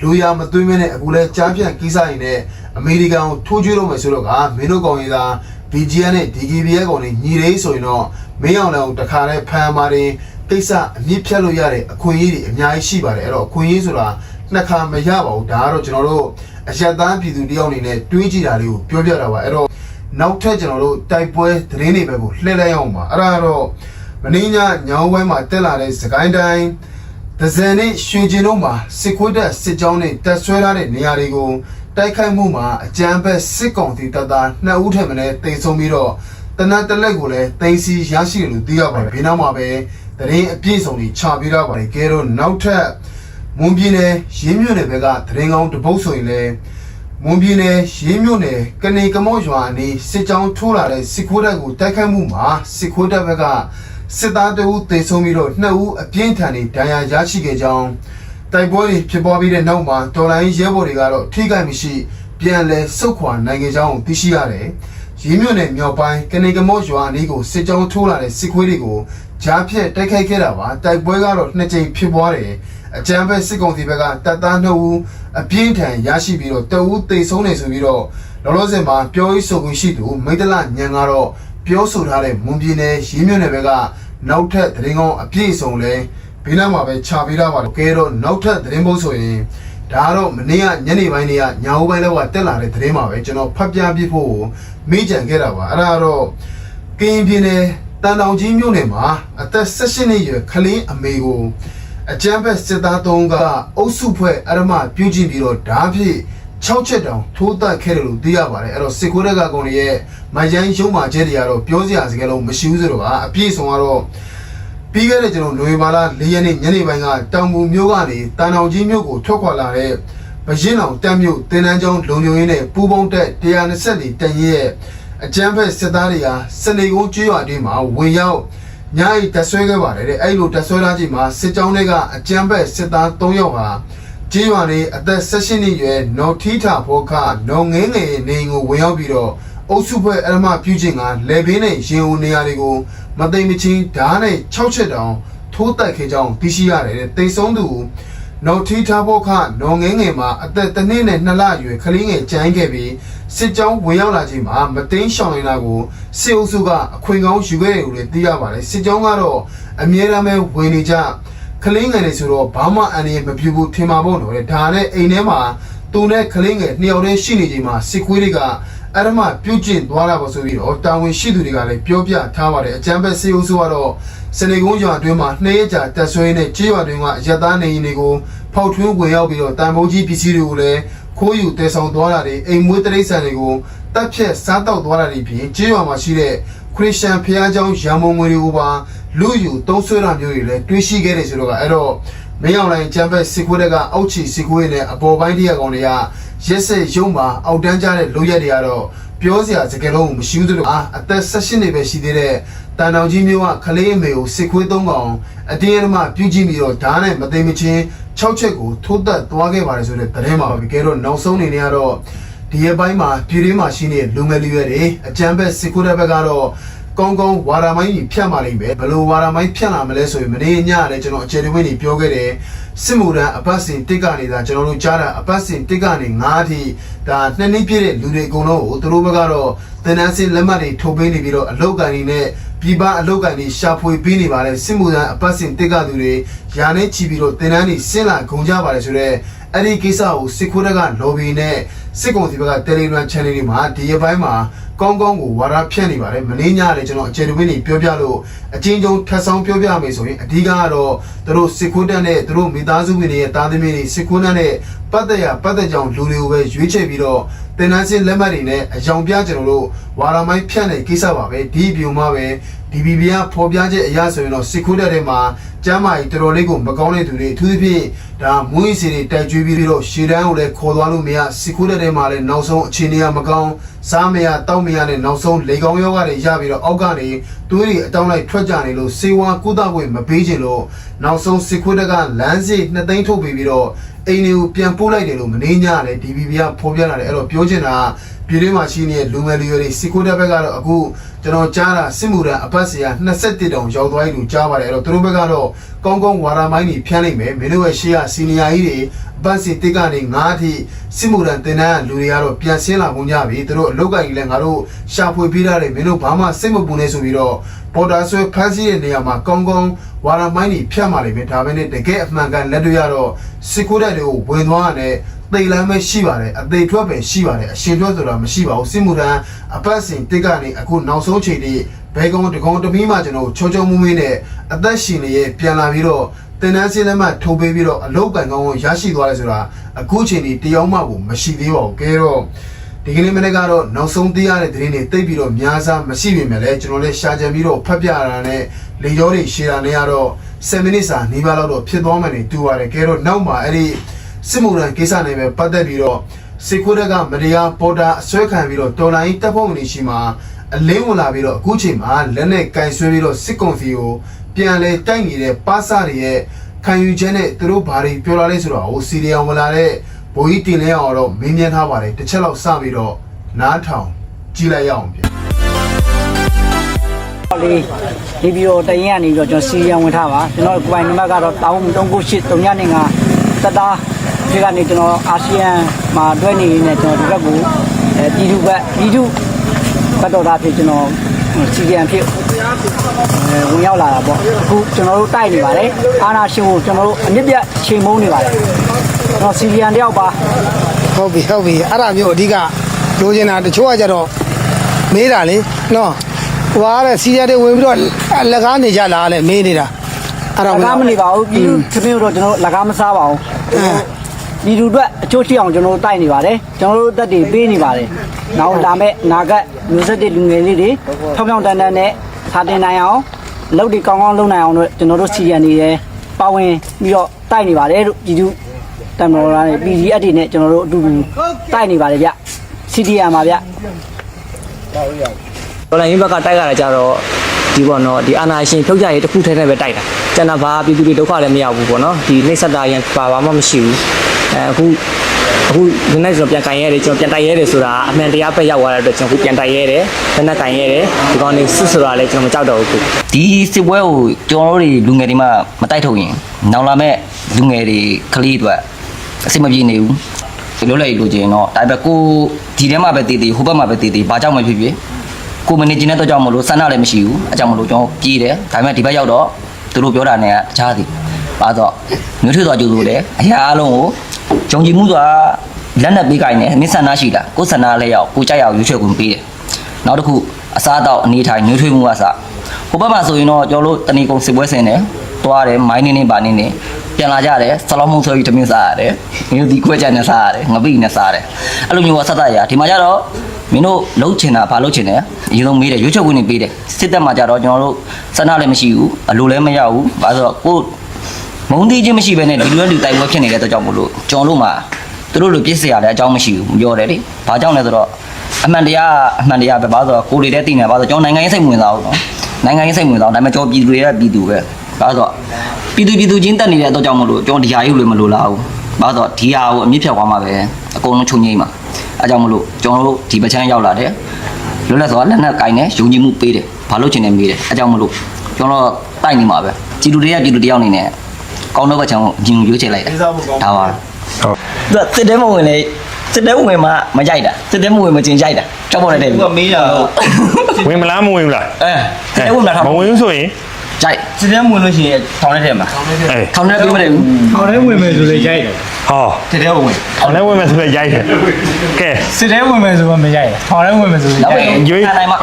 လူရမသွင်းမနဲ့အခုလဲကြားပြန့်ကိစ္စရင်းနဲ့အမေရိကန်ကိုထိုးကျွေးတော့မယ်ဆိုတော့ကမင်းတို့ကောင်ရည်သာ BGN နဲ့ DKBA ကောင်တွေညီလေးဆိုရင်တော့မင်းအောင်လည်းတခါတည်းဖမ်းပါတယ် ကိစ္စအမြင့်ဖြတ်လို့ရတဲ့အခွင့်အရေးတွေအများကြီးရှိပါတယ်အဲ့တော့အခွင့်အရေးဆိုတာနှစ်ခါမရပါဘူးဒါကတော့ကျွန်တော်တို့အရက်သားပြည်သူတယောက်အနေနဲ့တွေးကြည့်တာလေးကိုပြောပြတာပါအဲ့တော့နောက်ထပ်ကျွန်တော်တို့တိုက်ပွဲသတင်းတွေပဲကိုလှည့်လိုက်အောင်ပါအဲ့ဒါကတော့မင်းညညောင်းပိုင်းမှာတက်လာတဲ့စကိုင်းတိုင်းဒဇန်နဲ့ရွှေကျင်တို့မှာစစ်ခွေးတက်စစ်ကြောင်းနဲ့တက်ဆွဲထားတဲ့နေရာတွေကိုတိုက်ခိုက်မှုမှာအကြမ်းဖက်စစ်ကောင်တီတပ်သားနှစ်ဦးထက်မနည်းတိတ်ဆုံးပြီးတော့တနတ်တလက်ကိုလည်းတင်စီရရှိတယ်လို့သိရပါတယ်။ဘေးနောက်မှာပဲ တရင်အပြည့်စုံကြီးချပြတော့ပါတယ်။ကဲတော့နောက်ထပ်မွန်ပြည်နယ်ရင်းမြွနယ်ဘက်ကတရင်ကောင်းတပုတ်ဆိုရင်လည်းမွန်ပြည်နယ်ရင်းမြွနယ်ကနေကမော့ရွာအနီးစစ်ကြောင်းထိုးလာတဲ့စစ်ခိုးတပ်ကိုတိုက်ခိုက်မှုမှာစစ်ခိုးတပ်ဘက်ကစစ်သားတအုပ်တိတ်ဆုံးပြီးတော့နှစ်ဦးအပြင်းထန်နေဒဏ်ရာရရှိခဲ့ကြောင်းတိုက်ပွဲတွေဖြစ်ပွားပြီးတဲ့နောက်မှာတော်လိုင်းရဲဘော်တွေကတော့ထိခိုက်မရှိ ပြန်လည်ဆုတ်ခွာနိုင်ခဲ့ကြောင်းသိရှိရတယ်။ ရင်းမြွနယ်မြောက်ပိုင်းကနေကမော့ရွာအနီးကိုစစ်ကြောင်းထိုးလာတဲ့စစ်ခွေးတွေကိုကြားဖြတ်တိုက်ခိုက်ခဲ့တာပါ။တိုက်ပွဲကတော့နှစ်ကြိမ်ဖြစ်ပွားတယ်။အကြမ်းဖက်စစ်ကောင်စီဘက်ကတပ်သား2ဦးအပြင်းထန်ရရှိပြီးတော့တအူးတိတ်ဆုံးနေဆိုပြီးတော့လောလောဆယ်မှာပြောရေးဆိုခွင့်ရှိသူမိတ္တလညံကတော့ပြောဆိုထားတဲ့မွန်ပြည်နယ်ရင်းမြွနယ်ဘက်ကနောက်ထပ်တရင်ကောင်းအပြည့်အစုံလဲဘေးနားမှာပဲခြာပေးထားပါတယ်ကဲတော့နောက်ထပ်သတင်းပို့ဆိုရင်ဒါကတော့မနေ့ကညနေပိုင်းတွေကညအိုးပိုင်းလောက်ကတက်လာတဲ့သတင်းပါပဲကျွန်တော်ဖတ်ပြပြဖို့ မိကြံခဲ့တာပါအဲ့ဒါကတော့ကရင်ပြည်နယ်တန်တောင်ကြီးမြို့နယ်မှာအသက်16နှစ်အရွယ်ကလေးအမေကိုအကြမ်းဖက်စစ်သားသုံးကအုပ်စုဖွဲ့အရမပြုကျင့်ပြီးတော့ဓာဖြင့်6ချက်တောင်ထိုးတက်ခဲ့တယ်လို့သိရပါတယ်အဲ့တော့စစ်ကိုရက်ကကောင်ရဲ့မိုင်ရိုင်းရုံးမာချက်တွေကတော့ပြောစရာစကားလုံးမရှိဘူးဆိုတော့ကအပြည့်စုံကတော့ပြီးခဲ့တဲ့ကျွန်တော်နိုဝင်ဘာလ၄ရက်နေ့ညနေပိုင်းကတောင်ပူမြို့ကနေတန်အောင်ကြီးမြို့ကိုထွက်ခွာလာတဲ့ဗ ရင်အောင်တက်မြို့တင်နန်းကျောင်းလုံခြုံရေးနဲ့ပူးပေါင်းတက်124တန်ရဲရဲ့အကြမ်းဖက်စစ်သားတွေဟာစနေကုန်းကျွော်အတွင်းမှာဝင်ရောက်ညအိတက်ဆွဲခဲ့ပါတယ်တဲ့အဲ့လိုတက်ဆွဲလာချိန်မှာစစ်ကြောင်းတွေကအကြမ်းဖက်စစ်သား3ယောက်ဟာကျေးရွာနေအသက်16နှစ်ရွယ်နော်ထီထာဖောခနော်ငင်းငယ်နေကိုဝင်ရောက်ပြီးတော့အုပ်စုဖွဲ့အရမပြုခြင်းကလေဘင်းနဲ့ရင်ဦးနေရာတွေကိုမသိမ့်မချင်းဓာတ်နဲ့6ချက်တောင်ထိုးတက်ခဲ့ကြောင်းသိရှိရတယ်တဲ့တိတ်ဆုံးသူ နော်ထီထားဖို့ခနော်ငင်းငယ်မှာအသက်တစ်နှစ်နဲ့နှစ်လအရွယ်ကလေးငယ်ကြမ်းခဲ့ပြီးစစ်ကြောင်းဝင်ရောက်လာချိန်မှာမသိမ်းရှောင်နေတာကိုစစ်အုပ်စုကအခွင့်ကောင်းယူခဲ့တယ်လို့လည်းသိရပါတယ်စစ်ကြောင်းကတော့အမြဲတမ်းပဲဝင်နေကြကလေးငယ်တွေဆိုတော့ဘာမှအန္တရာယ်မပြုဘူးထင်ပါဖို့တော့တဲ့ဒါနဲ့အိမ်ထဲမှာသူနဲ့ကလေးငယ်နှစ်ယောက်တည်းရှိနေချိန်မှာစစ်ခွေးတွေကအဲ့ဒါမှပြုတ်ကျင့်သွားတာပါဆိုပြီးတော့တာဝန်ရှိသူတွေကလည်းပြောပြထားပါတယ်အကြမ်းဖက်စေအုပ်စုကတော့ စနေကုန်းရွာအတွင်းမှာနှစ်ရက်ကြာတက်ဆွဲတဲ့ကြေးရွာတွင်းကအရတားနေရင်တွေကိုဖောက်ထွင်းဝင်ရောက်ပြီးတော့တန်ဖိုးကြီးပစ္စည်းတွေကိုလည်းခိုးယူတည်ဆောင်သွားတာတွေအိမ်မွေးတရိษံတွေကိုတပ်ဖြတ်စားတောက်သွားတာတွေဖြင့်ကြေးရွာမှာရှိတဲ့ခရစ်ယာန်ဖျားเจ้าရံမုံငွေတွေကိုပါလူယူသုံးဆွဲတာမျိုးတွေလည်းတွေးရှိခဲ့တယ်ဆိုတော့ကအဲ့တော့မင်းအောင်လိုင်ချမ်းဘက်စစ်ခွေးတွေကအောက်ချီစစ်ခွေးနဲ့အပေါ်ပိုင်းတရားကောင်တွေကရက်စက်ရုံမှာအောက်တန်းကြတဲ့လူရက်တွေကတော့ ပြောစရာစကားလုံးမရှိဘူးလို့အာအသက်16နှစ်ပဲရှိသေးတဲ့တန်တောင်ကြီးမျိုးကခလေးအမေကိုစစ်ခွေးသုံးကောင်အတင်းအဓမ္မပြုတ်ကြည့်ပြီးတော့ဓာတ်နဲ့မသိမချင်း6ချက်ကိုထိုးတက်သွားခဲ့ပါတယ်ဆိုတဲ့သတင်းပါပဲကဲတော့နောက်ဆုံးအနေနဲ့ကတော့ဒီရက်ပိုင်းမှာပြည်ရင်းမှာရှိနေတဲ့လူငယ်လူရွယ်တွေအကြမ်းဖက်စစ်ခွေးတဲ့ဘက်ကတော့ ကောင်းကောင်းဝါရာမိုင်းကြီးဖြတ်มาလိမ့်မယ်ဘယ်လိုဝါရာမိုင်းဖြတ်လာမလဲဆိုရင်မနေ့ညလည်းကျွန်တော်အခြေအနေဝင်ကြီးပြောခဲ့တယ်စစ်မှုထမ်းအပတ်စဉ်တစ်ကနေဒါကျွန်တော်တို့ကြားတာအပတ်စဉ်တစ်ကနေ9အထိဒါနှစ်နှစ်ပြည့်တဲ့လူတွေအကုန်လုံးကိုသူတို့ဘက်ကတော့တင်နန်းစင်လက်မှတ်တွေထုတ်ပေးနေပြီးတော့အလောက်ကန်တွေနဲ့ပြည်ပအလောက်ကန်တွေရှာဖွေပေးနေပါတယ်စစ်မှုထမ်းအပတ်စဉ်တစ်ကသူတွေယာနဲ့ချီပြီးတော့တင်နန်းတွေဆင်းလာခုံကြပါတယ်ဆိုတော့အဲ့ဒီကိစ္စကိုစစ်ခိုးတက်က lobby နဲ့စစ်ကောင်စီဘက်က Telegram channel တွေမှာဒီရက်ပိုင်းမှာ ကောင်းကောင်းကိုဝါဒဖြန့်နေပါတယ်မင်းညလည်းကျွန်တော်အခြေတဝင်းနေပြောပြလို့အချင်းချင်းထပ်ဆောင်ပြောပြမယ်ဆိုရင်အဓိကကတော့သူတို့စစ်ခိုးတက်နဲ့သူတို့မိသားစုဝင်တွေရဲ့တာသမီတွေစစ်ခိုးတက်နဲ့ပတ်သက်ရပတ်သက်ကြောင်လူတွေကိုပဲရွေးချယ်ပြီးတော့တင်နန်းစင်လက်မှတ်တွေနဲ့အယောင်ပြကျွန်တော်တို့ဝါဒမိုင်းဖြန့်တဲ့ကိစ္စပါပဲဒီအပြုံမှာပဲ DBB ကဖော်ပြချက်အရဆိုရင်တော့စစ်ခိုးတက်တဲ့မှာကျမ်းမာကြီးတော်တော်လေးကိုမကောင်းတဲ့သူတွေအထူးသဖြင့်ဒါမွေးစီတွေတိုက်ကြွေးပြီးတော့ရှေ့တန်းကိုလည်းခေါ်သွားလို့မရစစ်ခိုးတက်တဲ့မှာလည်းနောက်ဆုံးအခြေအနေကမကောင်းစားမရတောက်မရနဲ့နောက်ဆုံးလေကောင်းယောဂတွေရပြီးတော့အောက်ကနေသွေးတွေအတောင်းလိုက်ထွက်ကြနေလို့စေဝါကုသခွင့်မပေးချင်လို့နောက်ဆုံးစစ်ခိုးတက်ကလမ်းစီနှစ်သိန်းထုတ်ပြီးပြီးတော့အိမ်တွေကိုပြန်ပို့လိုက်တယ်လို့မနေညတယ် DBB ကဖော်ပြလာတယ်အဲ့တော့ပြောချင်တာကပြည်တွင်းမှာရှိနေတဲ့လူငယ်လူရွယ်တွေစစ်ခိုးတက်ဘက်ကတော့အခုကျွန်တော်ကြားတာစစ်မှုထမ်းအပတ်စီက21တောင်ရောက်သွားပြီလို့ကြားပါတယ်အဲ့တော့သူတို့ဘက်ကတော့ကောင်းကောင်းဝါရာမိုင်းတွေဖြန်းလိုက်မယ်မင်းတို့ရဲ့ရှေ့ကစီနီယာကြီးတွေအပတ်စီတစ်ကနေ9အထိစစ်မှုထမ်းတင်တန်းလူတွေကတော့ပြန်ဆင်းလာကုန်ကြပြီသူတို့အလုတ်ကိုင်ကြီးလည်းငါတို့ရှာဖွေပေးရတယ်မင်းတို့ဘာမှစိတ်မပူနေဆိုပြီးတော့ ပေါ်တာဆွဲဖမ်းဆီးတဲ့နေရာမှာကောင်းကောင်းဝါရာမိုင်းတွေဖြတ်มาလိမ့်မယ်ဒါပဲနဲ့တကယ်အမှန်ကန်လက်တွေ့ရတော့စစ်ခိုးတက်တွေကိုဝင်သွားရတယ်သိလမ်းပဲရှိပါတယ်အသေးထွက်ပဲရှိပါတယ်အရှင်ထွက်ဆိုတာမရှိပါဘူးစစ်မှုထမ်းအပတ်စဉ်တစ်ကနေအခုနောက်ဆုံးချိန်ထိဘဲကုန်းတကုန်းတမီးမှကျွန်တော်ချောချောမူးမူးနဲ့အသက်ရှင်နေရဲ့ပြန်လာပြီးတော့တင်နန်းစင်းလက်မှတ်ထုတ်ပေးပြီးတော့အလုတ်ကန်ကောင်းကိုရရှိသွားတယ်ဆိုတာအခုချိန်ထိတယောက်မှကိုမရှိသေးပါဘူးကဲတော့ ဒီကနေ့မနေ့ကတော့နောက်ဆုံးသိရတဲ့သတင်းတွေတိတ်ပြီးတော့များစားမရှိပေမဲ့လည်းကျွန်တော်လည်းရှာကြံပြီးတော့ဖတ်ပြရတာနဲ့လေကြောတွေရှည်တာနဲ့ကတော့7မိနစ်စာနေပါတော့ဖြစ်သွားမှနေတူပါတယ်ကဲတော့နောက်မှာအဲ့ဒီစစ်မှုရန်ကိစ္စနဲ့ပဲပတ်သက်ပြီးတော့စေခိုးတက်ကမတရားပေါ်တာအစွဲခံပြီးတော့တော်လိုင်းတပ်ဖွဲ့ဝင်တွေရှိမှာအလင်းဝင်လာပြီးတော့အခုချိန်မှာလက်နဲ့ကင်ဆွဲပြီးတော့စစ်ကောင်စီကိုပြန်လဲတိုက်နေတဲ့ပါစာတွေရဲ့ခံယူချက်နဲ့သူတို့ဘာတွေပြောလာလဲဆိုတော့ဟိုစီရီယံဝင်လာတဲ့ ဘိုးကြီးတင်လဲအောင်တော့မင်းမြန်းထားပါတယ်တစ်ချက်လောက်စပြီးတော့နားထောင်ကြည့်လိုက်ရအောင်ဗျလေးဒီဗီဒီယိုတရင်ကနေပြီးတော့ကျွန်တော်စီရန်ဝင်ထားပါကျွန်တော်ကိုယ်ပိုင်နံပါတ်ကတော့တောင်း398 395တက်တာဒီကနေကျွန်တော်အာဆီယံမှာတွဲနေရင်းနဲ့ကျွန်တော်ဒီဘက်ကိုအဲပြည်သူဘက်ပြည်သူဘက်တော်သားဖြစ်ကျွန်တော်စီရန်ဖြစ်အဲဝင်ရောက်လာတာပေါ့အခုကျွန်တော်တို့တိုက်နေပါတယ်အာနာရှင်ကိုကျွန်တော်တို့အနစ်ပြတ်ချိန်မုန်းနေပါတယ်ကျွန် တော်စီရန်တယောက်ပါဟုတ်ပြီဟုတ်ပြီအဲ့ဒါမျိုးအဓိကလိုချင်တာတချို့ကကြတော့မေးတာလေနော်ဟိုအားတဲ့စီးရတဲ့ဝင်ပြီးတော့လက်ကားနေကြလားလေမေးနေတာအဲ့ဒါလကားမနေပါဘူးပြည်သူသမင်းတို့ကျွန်တော်တို့လကားမစားပါဘူးပြည်သူအတွက်အကျိုးရှိအောင်ကျွန်တော်တို့တိုက်နေပါတယ်ကျွန်တော်တို့တက်တွေပေးနေပါတယ်နောက်လာမဲ့နာကမျိုးဆက်တဲ့လူငယ်လေးတွေထောက်ပြောင်းတန်းတန်းနဲ့စာတင်နိုင်အောင်လုပ်တွေကောင်းကောင်းလုပ်နိုင်အောင်တို့ကျွန်တော်တို့စီရန်နေတယ်ပါဝင်ပြီးတော့တိုက်နေပါတယ်တို့ပြည်သူ တမတော်လာနဲ့ PDF တွေနဲ့ကျွန်တော်တို့အတူတူတိုက်နေပါတယ်ဗျ CDM ပါဗျဒေါ်လာရင်းဘက်ကတိုက်ရတာကြတော့ဒီပေါ့နော်ဒီအာနာရှင်ဖြုတ်ကြရေးတစ်ခုထဲနဲ့ပဲတိုက်တာကျန်တာဘာပြည်သူတွေဒုက္ခလည်းမရောက်ဘူးပေါ့နော်ဒီနှိမ့်ဆက်တာရန်ပါဘာမှမရှိဘူးအဲအခုအခုဒီနေ့ကျွန်တော်ပြန်ကန်ရဲတယ်ကျွန်တော်ပြန်တိုက်ရဲတယ်ဆိုတာအမှန်တရားပဲရောက်သွားတဲ့အတွက်ကျွန်တော်အခုပြန်တိုက်ရဲတယ်လက်နက်ကန်ရဲတယ်ဒီကောင်နေစစ်ဆိုတာလည်းကျွန်တော်မကြောက်တော့ဘူးဒီစစ်ပွဲကိုကျွန်တော်တို့တွေလူငယ်တွေမှမတိုက်ထုတ်ရင် နောက်လာမဲ့လူငယ်တွေကလေးတွေ အဆင်မပြေနေဘူးဒီလိုလိုက်လို့ကျင်တော့ဒါပေမဲ့ကိုဒီထဲမှာပဲတည်တည်ဟိုဘက်မှာပဲတည်တည်ဘာကြောင့်မဖြစ်ဖြစ်ကိုမနေကျင်တဲ့တော့ကြောင့်မလို့ဆန္ဒလည်းမရှိဘူးအကြောင်းမလို့ကျွန်တော်ပြေးတယ်ဒါပေမဲ့ဒီဘက်ရောက်တော့သူတို့ပြောတာနဲ့တခြားစီပါတော့မျိုးထွေးသွားကြိုးလို့လေအရာအလုံးကိုဂျုံကြည်မှုဆိုတာလက်နဲ့ပေးကြိုင်နေမင်းဆန္ဒရှိလားကိုယ်ဆန္ဒလည်းရောက်ကိုကြိုက်အောင်ရွေးချယ်ခွင့်ပေးတယ်နောက်တစ်ခုအစားအသောက်အနေထိုင်နှွေးထွေးမှုကစားဟိုဘက်မှာဆိုရင်တော့ကျွန်တော်တို့တဏီကုံစစ်ပွဲဆင်တယ်တွားတယ်မိုင်းနေနေပါနေနေ ပြန်လာကြတယ်ဆလောင်းမှုဆိုပြီးတမင်းစားရတယ်မင်းတို့ဒီခွဲကြနဲ့စားရတယ်ငပိနဲ့စားရတယ်အဲ့လိုမျိုးကဆက်တရဒီမှာကျတော့မင်းတို့လှုပ်ချင်တာဘာလှုပ်ချင်တယ်အရင်ဆုံးမေးတယ်ရွေးချက်ဝင်နေပေးတယ်စစ်တပ်မှာကျတော့ကျွန်တော်တို့စန္ဒလည်းမရှိဘူးအလိုလည်းမရဘူးဘာလို့ဆိုတော့ကိုယ်မုံသေးချင်းမရှိဘဲနဲ့ဒီလိုလူတိုက်ပွဲဖြစ်နေတဲ့အတွက်ကြောင့်မို့လို့ကျွန်တော်တို့မှာသူတို့လိုပြစ်စရာလည်းအကြောင်းမရှိဘူးပြောတယ်လေဘာကြောင့်လဲဆိုတော့အမှန်တရားအမှန်တရားပဲဘာလို့ဆိုတော့ကိုယ်တွေလည်းသိနေပါဆိုတော့ကျွန်တော်နိုင်ငံရေးစိတ်ဝင်စားဘူးနော်နိုင်ငံရေးစိတ်ဝင်စားဒါပေမဲ့ကျွန်တော်ပြည်သူတွေကပြည်သူပဲ ဒါဆိုတော့ပြည်သူပြည်သူချင်းတက်နေတဲ့အတွက်ကြောင့်မလို့ကျွန်တော်ဒီဟာကြီးလည်းမလိုလားဘူးဘာလို့ဆိုတော့ဒီဟာကိုအမြင့်ဖြတ်သွားမှာပဲအကုန်လုံးချုပ်ငိမ့်မှာအဲကြောင့်မလို့ကျွန်တော်တို့ဒီပချမ်းရောက်လာတယ်လွတ်လပ်စွာလက်နက်ကင်နဲ့ယုံကြည်မှုပေးတယ်ဘာလို့ချင်တယ်မေးတယ်အဲကြောင့်မလို့ကျွန်တော်တိုက်နေမှာပဲပြည်သူတွေကပြည်သူတယောက်အနေနဲ့ကောင်းတော့ဘချောင်းကိုဂျင်ရွေးချယ်လိုက်တာလေးစားဖို့ကောင်းဒါပါဟုတ်သူကစစ်တဲမဝင်လေစစ်တဲဝင်မှမကြိုက်တာစစ်တဲမဝင်မကျင်ကြိုက်တာကြောက်ပေါ်နေတဲ့သူကမေးတာဝင်မလားမဝင်ဘူးလားအဲစစ်တဲဝင်လာထောင်မဝင်ဘူးဆိုရင် ကြိုက်စစ်တဲဝင်လို့ရှိရင်ထောင်ထဲထဲမှာအေးထောင်ထဲပေးမတယ်ဘူးထောင်ထဲဝင်မယ်ဆိုလေရိုက်တယ်ဟောစစ်တဲဝင်အောင်လည်းဝင်မယ်ဆိုလည်းရိုက်တယ်ကဲစစ်ထဲဝင်မယ်ဆိုမှမရိုက်တယ်ထောင်ထဲဝင်မယ်ဆိုလေနောက်ရိုက်ပဲတယ်ရွေးခံနိုင်မှာ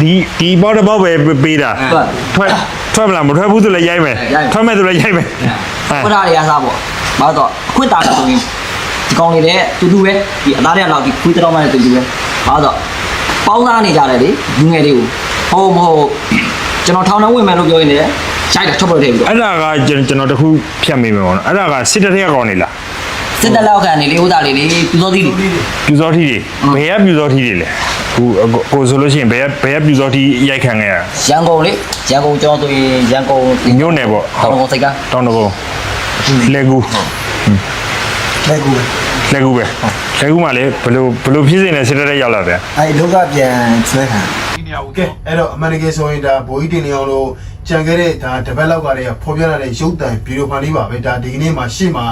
ဒီဒီဘောတော့ဘောပဲပေးတာဟုတ်ထွက်ထွက်မလားမထွက်ဘူးဆိုလည်းရိုက်မယ်ရိုက်မယ်ထွက်မယ်ဆိုလည်းရိုက်မယ်ဟမ်ခွတ်သားတွေအစားပေါ့ဘာလို့တော့ခွတ်သားဆိုရင်ဒီကောင်လေးတဲ့တူတူပဲဒီအသားတွေကလောက်ဒီခွေးတောင်းမှလည်းတူတူပဲဘာလို့တော့ပေါင်းသားနေကြတယ်လေလူငယ်တွေကိုဟိုမဟုတ် ကျွန်တော်ထောင်ထဲဝင်မယ်လို့ပြောရင်လည်းရိုက်တာချော့ပေါ်တယ်ပြီးတော့အဲ့ဒါကကျွန်ကျွန်တော်တခုဖြတ်မိမယ်ပေါ့နော်အဲ့ဒါကစစ်တပ်ထက်ကောင်နေလားစစ်တပ်လောက်ခံနေလေဥသားလေးလေးပြူစောသီးလေးပြူစောထီတွေဘယ်ကပြူစောထီတွေလဲခုကိုဆိုလို့ရှိရင်ဘယ်ကဘယ်ကပြူစောထီရိုက်ခံခဲ့ရရန်ကုန်လေရန်ကုန်ကျောင်းဆိုရင်ရန်ကုန်ညို့နယ်ပေါ့တောင်ကုန်စိတ်ကတောင်းတဘုံလက်ကူလက်ကူပဲလက်ကူပဲလက်ကူမှလည်းဘယ်လိုဘယ်လိုဖြစ်နေလဲစစ်တပ်ထက်ရောက်လာတယ်အဲ့လောကပြန်ဆွဲခံဒီ နေရာကိုကဲအဲ့တော့အမှန်တကယ်ဆိုရင်ဒါဘိုးကြီးတင်နေအောင်လို့ကြံခဲ့တဲ့ဒါတပတ်လောက်ကတည်းကဖော်ပြလာတဲ့ရုပ်တံဗီဒီယိုဖိုင်လေးပါပဲဒါဒီကနေ့မှာရှေ့မှာ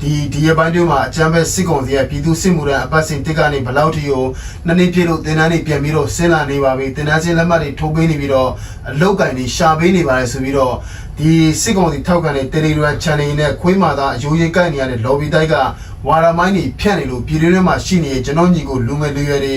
ဒီဒီရပိုင်းတွင်းမှာအကြမ်းဖက်စစ်ကောင်စီရဲ့ပြည်သူစစ်မှုထမ်းအပတ်စဉ်တစ်ကနေဘယ်လောက်ထိကိုနှစ်နှစ်ပြည့်လို့တင်တန်းနေပြန်ပြီးတော့ဆင်းလာနေပါပြီတင်တန်းစင်းလက်မှတ်တွေထိုးပေးနေပြီးတော့အလောက်ကင်တွေရှာပေးနေပါတယ်ဆိုပြီးတော့ဒီစစ်ကောင်စီထောက်ခံတဲ့ Telegram channel နဲ့ခွေးမာသားအယိုးရိတ်ကိုက်နေရတဲ့ lobby တိုက်ကဝါရမိုင်းတွေဖြန့်နေလို့ပြည်တွင်းထဲမှာရှိနေတဲ့ကျွန်တော်ညီကိုလူငယ်လူရွယ်တွေ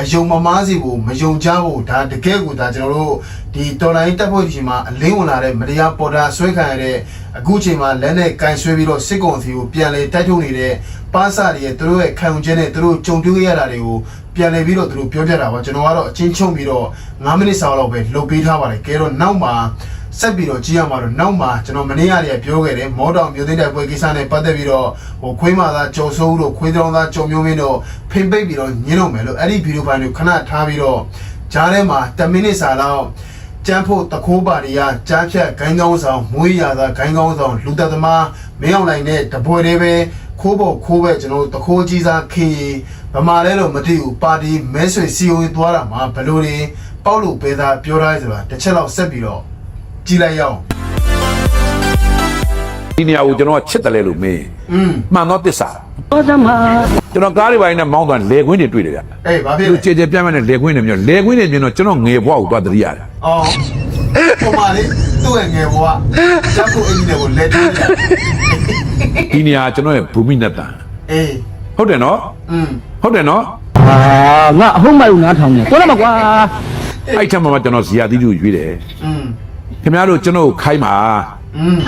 အယုံမမားစီကိုမယုံကြဖို့ဒါတကယ်ကိုဒါကျွန်တော်တို့ဒီတော်လိုင်းတပ်ဖွဲ့ကြီးမှာအလင်းဝင်လာတဲ့မတရားပေါ်တာဆွဲခံရတဲ့အခုချိန်မှာလက်နဲ့ကန်ဆွဲပြီးတော့စစ်ကောင်စီကိုပြန်လဲတိုက်ထုတ်နေတဲ့ပါစာတွေရဲ့သူတို့ရဲ့ခံယူချက်နဲ့သူတို့ကြုံတွေ့ရတာတွေကိုပြန်လဲပြီးတော့သူတို့ပြောပြတာပါကျွန်တော်ကတော့အချင်းချုပ်ပြီးတော့9မိနစ်စာလောက်ပဲလှုပ်ပေးထားပါတယ်ကဲတော့နောက်မှာ ဆက်ပြီးတော့ကြည့်ရမှာတော့နောက်မှာကျွန်တော်မနေ့ကတည်းကပြောခဲ့တယ်မောတောင်မြို့သိမ်းတိုက်ပွဲကိစ္စနဲ့ပတ်သက်ပြီးတော့ဟိုခွေးမာသားကြော်စိုးတို့ခွေးတောင်သားကြော်မျိုးမင်းတို့ဖိမ့်ပိတ်ပြီးတော့ညင်းတော့မယ်လို့အဲ့ဒီဗီဒီယိုဖိုင်ကိုခဏထားပြီးတော့ဂျားထဲမှာ10မိနစ်စာလောက်ကျန်းဖို့တခိုးပါတွေကကြားဖြတ်ဂိုင်းကောင်းဆောင်မွေးရသာဂိုင်းကောင်းဆောင်လူသက်သမားမင်းအောင်နိုင်တဲ့တပွဲတွေပဲခိုးဖို့ခိုးပဲကျွန်တော်တို့တခိုးကြီးစားခင်ရီဗမာလဲလို့မသိဘူးပါတီမဲဆွေစီယိုရေးသွားတာမှာဘယ်လိုတွေပေါက်လို့ပေးတာပြောထားရဆိုတာတစ်ချက်လောက်ဆက်ပြီးတော့ ကြည့်လိုက်ရအောင် ဒီနေရာကိုကျွန်တော်ကချစ်တယ်လေလို့မင်း อืม မှန်တော့တစ္ဆာကျွန်တော်ကားတွေပိုင်းနဲ့မောင်းသွားလေကွင်းတွေတွေ့တယ်ဗျ အေးဘာဖြစ် လူ လဲ ကြည်ကြည်ပြတ်မဲ့နဲ့လေကွင်းတွေမျိုးလေကွင်းတွေမြင်တော့ကျွန်တော်ငယ်ဘွားကိုသွားတရိရတယ် အော်ဟိုမှာလေသူ့ရဲ့ငယ်ဘွားဇက်ကိုအင်ဂျင်ကိုလက်တွေ့ရတယ် ဒီနေရာကျွန်တော်ရဲ့ဘူမိနတန် အေး ဟုတ်တယ်နော် อืม ဟုတ်တယ်နော် ငါအဟုတ်မိုက်ဦးနားထောင်နေကိုလည်းမကွာ အဲ့ထက်မှမှကျွန်တော်ဇီယာတိတိကိုရွေးတယ် อืม ခင်ဗျားတို့ကျွန်တော်ခိုင်းပါ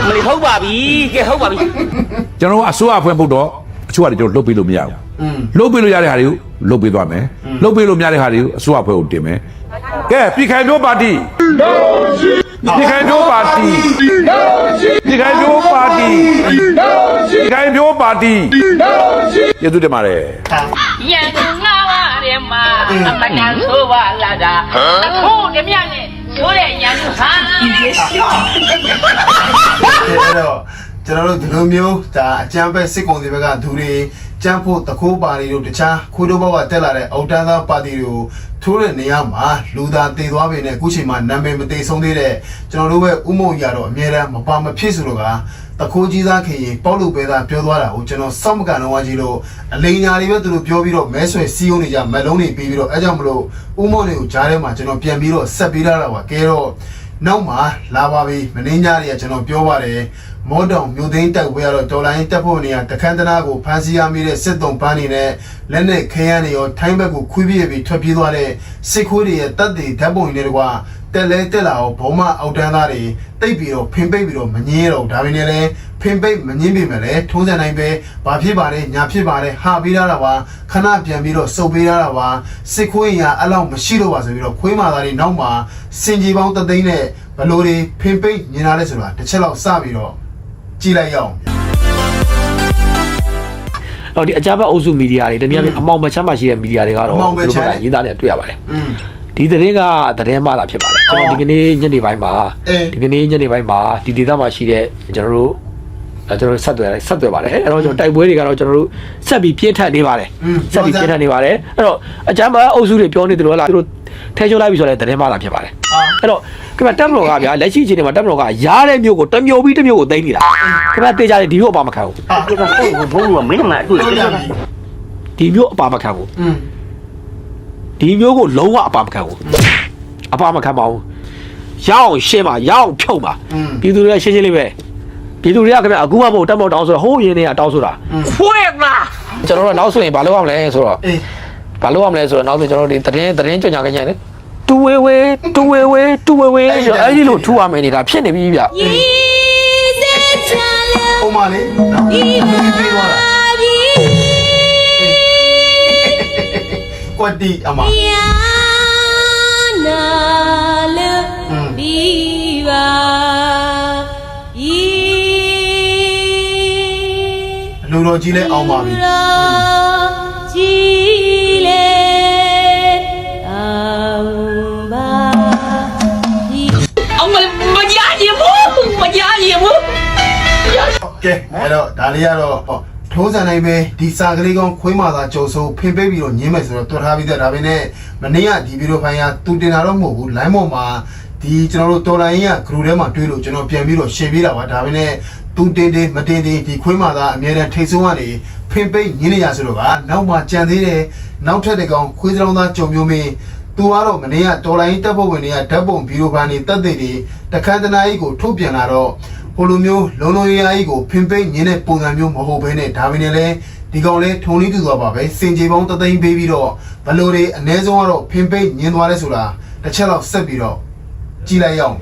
မေဟုတ်ပါပြီကဲဟုတ်ပါပြီကျွန်တော်အစိုးရအဖွဲ့ဖို့တော့အချို့ဟာတွေကျွန်တော်လှုပ်ပေးလို့မရဘူးလှုပ်ပေးလို့ရတဲ့ဟာတွေကိုလှုပ်ပေးသွားမယ်လှုပ်ပေးလို့မရတဲ့ဟာတွေကိုအစိုးရအဖွဲ့ကိုတင်မယ်ကဲပြည်ခိုင်မျိုးပါတီပြည်ခိုင်မျိုးပါတီပြည်ခိုင်မျိုးပါတီပြည်ခိုင်မျိုးပါတီယေသူတင်ပါတယ်ယေသူငါဝရမအမကန်ဆိုပါလာတာအခုတမြနဲ့ ဆိုတဲ့ရန်ကုန်ဟာအဲ့တော့ကျွန်တော်တို့ဒီလိုမျိုးဒါအကြမ်းဖက်စစ်ကောင်စီဘက်ကသူတွေကြမ်းဖို့တခိုးပါတီတို့တခြားခိုးတို့ဘက်ကတက်လာတဲ့အောက်တန်းသားပါတီတွေကိုထိုးတဲ့နေရာမှာလူသားတည်သွားပြီနဲ့အခုချိန်မှာနာမည်မတည်ဆုံးသေးတဲ့ကျွန်တော်တို့ပဲဥမုံရတော့အများအားမပါမဖြစ်ဆိုတော့က တခိုးကြီးသားခင်ရင်ပေါ့လို့ပဲသားပြောသွားတာကိုကျွန်တော်စောင့်မကန်တော့ကြီးလို့အလိန်ညာတွေပဲသူတို့ပြောပြီးတော့မဲဆွယ်စီးုံနေကြမလုံးတွေပြီးပြီးတော့အဲကြောင့်မလို့ဥမုံတွေကိုကြားထဲမှာကျွန်တော်ပြန်ပြီးတော့ဆက်ပေးထားတာပါကဲတော့နောက်မှာလာပါပြီမင်းညာတွေကကျွန်တော်ပြောပါတယ်မောတောင်မြို့သိမ်းတက်ဝဲရတော့တော်လိုင်းတက်ဖို့နေရတခန်းတနာကိုဖမ်းဆီးရမိတဲ့စစ်တုံးပန်းနေနဲ့လက်နဲ့ခဲရန်တွေရောထိုင်းဘက်ကိုခွေးပြေးပြီးထွက်ပြေးသွားတဲ့စစ်ခွေးတွေရဲ့တပ်တွေဓာတ်ပုံတွေတွေက တက်လဲတက်လာအောင်ဘုံမအောက်တန်းသားတွေတိတ်ပြီးတော့ဖင်ပိတ်ပြီးတော့မငင်းရတော့ဒါပေမဲ့လည်းဖင်ပိတ်မငင်းပြီမဲ့လည်းထုံးစံတိုင်းပဲဘာဖြစ်ပါလဲညာဖြစ်ပါလဲဟာပေးရတာပါခဏပြန်ပြီးတော့စုပ်ပေးရတာပါစစ်ခွေးရအဲ့လောက်မရှိတော့ပါဆိုပြီးတော့ခွေးမာသားတွေနောက်မှာစင်ကြီးပေါင်းတသိန်းနဲ့ဘလို့တွေဖင်ပိတ်မြင်လာလဲဆိုတာတစ်ချက်လောက်စပြီးတော့ကြည့်လိုက်ရအောင်ဗျာဟောဒီအကြမ်းဖက်အုပ်စုမီဒီယာတွေတနည်းအားဖြင့်အမောင်မချမ်းမရှိတဲ့မီဒီယာတွေကတော့အမှောင်ပဲချမ်းသူတို့ကရေးသားနေတွေ့ရပါတယ်อืม ဒီသတင်းကသတင်းမှလာဖြစ်ပါတယ်ကျွန်တော်ဒီကနေ့ညနေပိုင်းမှာအေးဒီကနေ့ညနေပိုင်းမှာဒီဒေသမှာရှိတဲ့ကျွန်တော်တို့အဲကျွန်တော်တို့ဆက်သွယ်ဆက်သွယ်ပါတယ်အဲ့တော့ကျွန်တော်တိုက်ပွဲတွေကတော့ကျွန်တော်တို့ဆက်ပြီးပြင်းထန်နေပါတယ်ဆက်ပြီးပြင်းထန်နေပါတယ်အဲ့တော့အကြမ်းဖက်အုပ်စုတွေပြောနေတယ်လို့လားသူတို့ထဲချုံလိုက်ပြီဆိုတော့သတင်းမှလာဖြစ်ပါတယ်အဲ့တော့ခင်ဗျတက်မတော်ကဗျာလက်ရှိအချိန်တွေမှာတက်မတော်ကရားတဲ့မျိုးကိုတစ်မျိုးပြီးတစ်မျိုးကိုသိမ်းနေတာခင်ဗျတေးကြတယ်ဒီမျိုးအပါမခံဘူးဘုံကမင်းမတွေ့တို့ရပြီဒီမျိုးအပါမခံဘူးอืม ဒီမျိုးကိုလုံးဝအပါမခံဘူးအပါမခံပါဘူးရအောင်ရှင်းပါရအောင်ဖြုတ်ပါอืมပြည်သူတွေကရှင်းရှင်းလေးပဲပြည်သူတွေကခင်ဗျအခုမှမဟုတ်တက်မတော်တောင်းဆိုတာဟိုးရင်းနေတာတောင်းဆိုတာဖွင့်လားကျွန်တော်တို့ကနောက်ဆိုရင်ဘာလုပ်ရမလဲဆိုတော့အေးဘာလုပ်ရမလဲဆိုတော့နောက်ဆိုကျွန်တော်တို့ဒီသတင်းသတင်းကြော်ညာကြတယ်တူဝေဝေတူဝေဝေတူဝေဝေဆိုအဲ့ဒီလိုထူရမယ်နေတာဖြစ်နေပြီဗျပုံမလေးနော်ပြီးသွားတာ ကွက်တီအမอืมလူတော်ကြီးလဲအောင်ပါပြီအောင်မမရရင်ဘူးမရရင်ဘူးကဲအဲ့တော့ဒါလေးကတော့ဟော ထိုးစံနိုင်ပဲဒီစာကလေးကောင်ခွေးမာသာကြုံဆိုးဖင်ပေးပြီးတော့ညင်းမယ်ဆိုတော့တွတ်ထားပြီးသားဒါပေမဲ့မနေ့ကဒီဗီဒီယိုဖိုင်ကတူတင်တာတော့မဟုတ်ဘူး line ပေါ်မှာဒီကျွန်တော်တို့တော်လိုင်းရဲ့ group ထဲမှာတွေ့လို့ကျွန်တော်ပြန်ပြီးတော့ share ပေးတာပါဒါပေမဲ့တူတင်တင်မတင်တင်ဒီခွေးမာသာအမြဲတမ်းထိတ်ဆုံးကနေဖင်ပေးညင်းနေရဆိုတော့ကနောက်မှကြံသေးတယ်နောက်ထပ်တဲ့ကောင်ခွေးစလုံးသားကြုံမျိုးမင်းသူကတော့မနေ့ကတော်လိုင်းတပ်ဖွဲ့ဝင်တွေကဓာတ်ပုံဗီဒီယိုဖိုင်တွေတက်တဲ့တွေတခန်းတနာကြီးကိုထုတ်ပြန်လာတော့ ဟိုလိုမျိုးလုံလုံရရကြီးကိုဖင်ပိတ်ညင်းတဲ့ပုံစံမျိုးမဟုတ်ဘဲနဲ့ဒါပေမဲ့လည်းဒီကောင်လေးထုံလေးတူသွားပါပဲစင်ကြေပေါင်းတသိန်းပေးပြီးတော့ဘလို့တွေအ ਨੇ ဆုံးကတော့ဖင်ပိတ်ညင်းသွားလဲဆိုတာတစ်ချက်တော့ဆက်ပြီးတော့ကြည့်လိုက်ရအောင်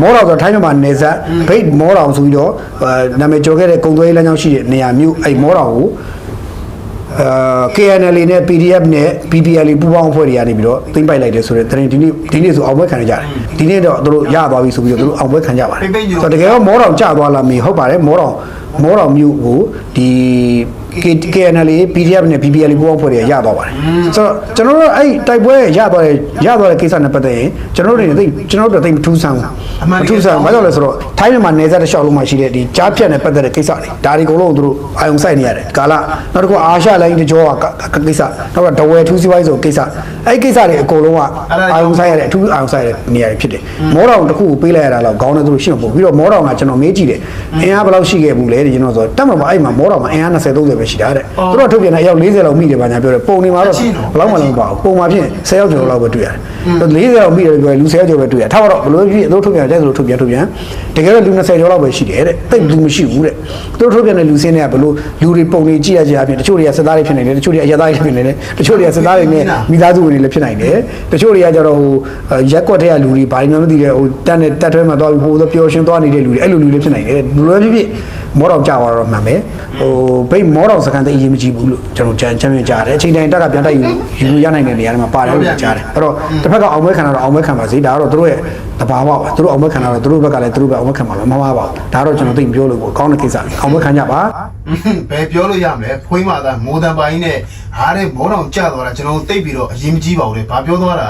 မောတော်ဆိုထိုင်းမြန်မာနေဆက်ဘိတ်မောတော်ဆိုပြီးတော့အာနာမည်ကျော်ခဲ့တဲ့ကုံသွေးလမ်းကြောင်းရှိတဲ့နေရာမျိုးအဲ့မောတော်ကို အာ KNL နဲ့ PDF နဲ့ BPL ပူးပေါင်းအဖွဲ့တွေကနေပြီးတော့သိမ့်ပိုက်လိုက်တယ်ဆိုတဲ့သတင်းဒီနေ့ဒီနေ့ဆိုအောင်ပွဲခံကြတယ်ဒီနေ့တော့သူတို့ရသွားပြီဆိုပြီးတော့သူတို့အောင်ပွဲခံကြပါတယ်ဆိုတော့တကယ်တော့မောတော်ကျသွားလာမီဟုတ်ပါတယ်မောတော်မောတော်မျိုးကိုဒီ KNL PDF နဲ့ BPL ပူးပေါင်းအဖွဲ့တွေရသွားပါတယ်ဆိုတော့ကျွန်တော်တို့အဲ့တိုက်ပွဲရသွားတဲ့ရသွားတဲ့ကိစ္စနဲ့ပတ်သက်ရင်ကျွန်တော်တို့တွေသိကျွန်တော်တို့သိမထူးဆန်းဘူးမထူးဆန်းဘာကြောင့်လဲဆိုတော့ထိုင်းမြန်မာနယ်စပ်တစ်လျှောက်လုံးမှာရှိတဲ့ဒီကြားဖြတ်နဲ့ပတ်သက်တဲ့ကိစ္စတွေဒါတွေအကုန်လုံးသူတို့အာယုံစိုက်နေရတယ်ကာလနောက်တစ်ခုအာရှလိုင်းတကြောကကိစ္စနောက်ကဒဝဲထူးစီးပွားရေးဆိုကိစ္စအဲ့ကိစ္စတွေအကုန်လုံးကအာယုံစိုက်ရတဲ့အထူးအာယုံစိုက်ရတဲ့နေရာတွေဖြစ်တယ်မောတော်တစ်ခုကိုပေးလိုက်ရတာတော့ခေါင်းနဲ့သူတို့ရှင်းဖို့ပြီးတော့မောတော်ကကျွန်တော်မေးကြည့်တယ်အင်အားဘယ်လောက်ရှိခဲ့ဘူးလဲတဲ့ကျွန်တော်ဆိုတက်မှာအဲ့မှာမောတော်မှာအင်အား20 30ပဲရှိတာတဲ့သူတို့ထုတ်ပြန်တဲ့အယောက်40လောက်မိတယ်ဗျာညာပြောတယ်ပုံနေမှာတော့ဘယ်လောက်မှလည်းမပါဘူးပုံမှာဖြစ်10ယောက်ကျော်လောက်ပဲတွေ့ရတယ်40လောက်မိတယ်ပြောလူ10ယောက်ကျော်ပဲတွေ့ရတယ်ထားတော့ဘယ်လိုဖြစ်သူတို့ထုတ်ပြန်တဲ့သူတို့ထုတ်ပြန်ထုတ်ပြန်တကယ်တော့လူ20ကျော်လောက်ပဲရှိတယ်တဲ့တိတ်လူမရှိဘူးတဲ့သူတို့ထုတ်ပြန်တဲ့လူစင်းတွေကဘယ်လိုလူတွေပုံနေကြည့်ရကြအပြင်တချို့တွေကစသားတွေဖြစ်နေတယ်တချို့တွေအရသားတွေဖြစ်နေတယ်တချို့တွေကစသားတွေနဲ့မိသားစုဝင်တွေလည်းဖြစ်နိုင်တယ်တချို့တွေကကျတော့ဟိုရက်ကွက်တဲ့လူတွေဘာမှမသိတဲ့ဟိုတက်နဲ့တက်ထွဲမှာသွားပြီးဟိုပျော်ရွှင်သွားနေတဲ့လူတွေအဲ့လိုလူတွေဖြစ်နိုင်တယ်လူတွေဖြစ်ဖြစ် မောတော်ကြာသွားတော့မှန်ပဲဟိုဘိတ်မောတော်စကန်တဲ့အရေးမကြီးဘူးလို့ကျွန်တော်ကြံချမ်းမြင်ကြားတယ်အချိန်တိုင်းတက်ကပြန်တိုက်ယူယူလို့ရနိုင်တဲ့နေရာတွေမှာပါတယ်လို့ကြားတယ်အဲ့တော့တစ်ဖက်ကအောင်ပွဲခံတာတော့အောင်ပွဲခံပါစေဒါကတော့သူတို့ရဲ့တဘာဝပါသူတို့အောင်ပွဲခံတာတော့သူတို့ဘက်ကလည်းသူတို့ပဲအောင်ပွဲခံပါမယ်မမှားပါဘူးဒါတော့ကျွန်တော်သိမပြောလို့ပေါ့ကောင်းတဲ့ကိစ္စအောင်ပွဲခံကြပါဘယ်ပြောလို့ရမလဲဖွေးမာသာမိုးတန်ပိုင်းနဲ့ဟားတဲ့မောတော်ကျသွားတာကျွန်တော်တိတ်ပြီးတော့အရင်မကြီးပါဘူးလေဘာပြောသွားတာ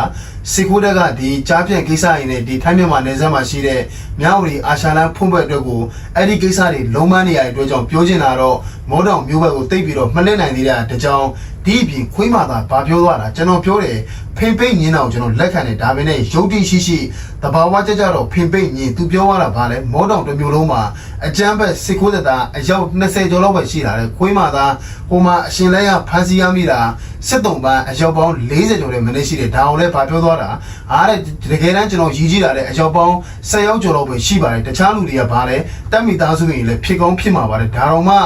စေခိုးတက်ကဒီကြားပြန့်ကိစ္စရင်းနဲ့ဒီထိုင်းမြန်မာနယ်စပ်မှာရှိတဲ့မြောက်ဝတီအာရှလန်ဖုံးဘက်အတွက်ကိုအဲ့ဒီကိစ္စတွေလုံးမနေရတဲ့အတွက်ကြောင့်ပြောချင်တာတော့ မောတော်မျိုးဘက်ကိုတိတ်ပြီးတော့မှလက်နိုင်သေးတာတကြောင်ဒီအပြင်ခွေးမာသာဘာပြောသွားတာကျွန်တော်ပြောတယ်ဖင်ပိတ်ညင်းအောင်ကျွန်တော်လက်ခံတယ်ဒါပေမဲ့ရုပ်တိရှိရှိတဘာဝကြကြတော့ဖင်ပိတ်ညင်းသူပြောသွားတာဗာလဲမောတော်တစ်မျိုးလုံးမှာအကြမ်းဖက်စစ်ခိုးသက်တာအယောက်20ကျော်လောက်ပဲရှိတာလေခွေးမာသာဟိုမှာအရှင်လဲရဖမ်းဆီးရမိတာစစ်တုံပန်းအယောက်ပေါင်း40ကျော်တဲ့မနေ့ရှိတယ်ဒါအောင်လဲဗာပြောသွားတာအားတဲ့တကယ်တမ်းကျွန်တော်ရည်ကြည့်တာလေအယောက်ပေါင်း10ယောက်ကျော်လောက်ပဲရှိပါတယ်တခြားလူတွေကဗာလဲတက်မိသားစုတွေလည်းဖြစ်ကောင်းဖြစ်မှာပါတယ်ဒါတော့မှ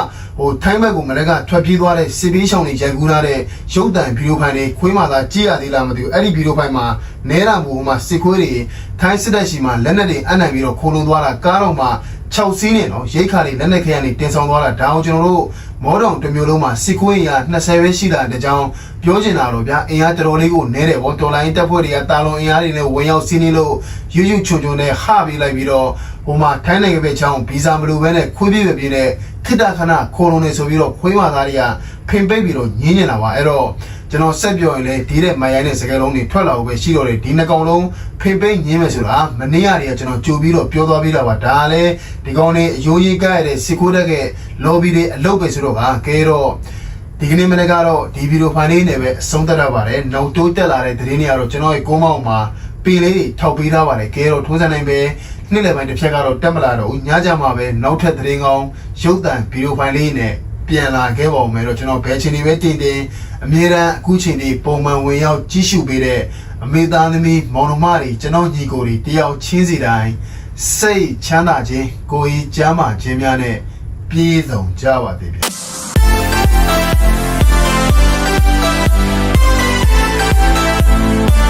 ဟိုထိုင်းဘက်ကိုမလက်ကထွက်ပြေးသွားတဲ့စစ်ပေးရှောင်းတွေရိုက်ကူးလာတဲ့ရုပ်တံဗီဒီယိုဖိုင်တွေခွေးမာသာကြည့်ရသေးလားမသိဘူးအဲ့ဒီဗီဒီယိုဖိုင်မှာနဲတာဘူမှာစစ်ခွေးတွေထိုင်းစစ်တပ်ရှိမှလက်နက်တွေအနှံ့ပြီးတော့ခိုးလုံသွားတာကားတော့မှ 6စီးနေနော်ရိတ်ခါတွေလက်နက်ခဲရနေတင်ဆောင်သွားတာဒါအောင်ကျွန်တော်တို့မောတော်တစ်မျိုးလုံးမှာစစ်ခွေးရ20ပဲရှိတာတကြောင်ပြောချင်တာတော့ဗျာအင်အားတော်တော်လေးကိုနဲတယ်ဗောတော်လိုင်းတပ်ဖွဲ့တွေကတာလွန်အင်အားတွေနဲ့ဝင်ရောက်စီးနေလို့ရွရွချွန်ချွန်နဲ့ဟပေးလိုက်ပြီးတော့ဟိုမှာထိုင်းနိုင်ငံပဲချောင်းဗီဇာမလိုဘဲနဲ့ခွေးပြေးပဲပြေးနဲ့ခိတ္တခဏခိုးလုံးနေဆိုပြီးတော့ခွေးမသားတွေကဖင်ပိတ်ပြီးတော့ညင်းနေတာပါအဲ့တော့ ကျွန်တော်ဆက်ပြောရင်လေဒီတဲ့မရိုင်းတဲ့စကားလုံးတွေထွက်လာဖို့ပဲရှိတော့တယ်ဒီနှစ်ကောင်လုံးဖိပိတ်ညင်းမယ်ဆိုတာမနေ့ကတည်းကကျွန်တော်ကြိုပြီးတော့ပြောသွားပြီးတော့ပါဒါလည်းဒီကောင်တွေအယိုးကြီးကရတဲ့စစ်ခိုးတဲ့က lobby တွေအလုပ်ပဲဆိုတော့ကကဲတော့ဒီကနေ့မနေ့ကတော့ဒီဗီဒီယိုဖိုင်လေးနဲ့ပဲအဆုံးသတ်ရပါတယ်။နောက်တိုးတက်လာတဲ့သတင်းတွေကတော့ကျွန်တော်ရဲ့ကိုမောင်မှာပင်လေးတွေထောက်ပေးထားပါတယ်။ကဲတော့ထိုးစံနိုင်ပဲနေ့လယ်ပိုင်းတစ်ဖြတ်ကတော့တက်မလာတော့ဘူး။ညကြမှာပဲနောက်ထပ်သတင်းကောင်းရုပ်သံဗီဒီယိုဖိုင်လေးနဲ့ပြန်လာခဲ့ပါဦးမယ်တော့ကျွန်တော်ဘယ်ချိန်ဒီပဲတင်တင် အမြဲတမ်းအခုချိန်ထိပုံမှန်ဝင်ရောက်ကြည့်ရှုပေးတဲ့အမေသားသမီးမောင်နှမတွေကျွန်တော်ညီကိုတွေတယောက်ချင်းစီတိုင်းစိတ်ချမ်းသာခြင်းကိုယ်ဤကျမ်းမာခြင်းများနဲ့ပြည့်စုံကြပါသည်ဗျာ။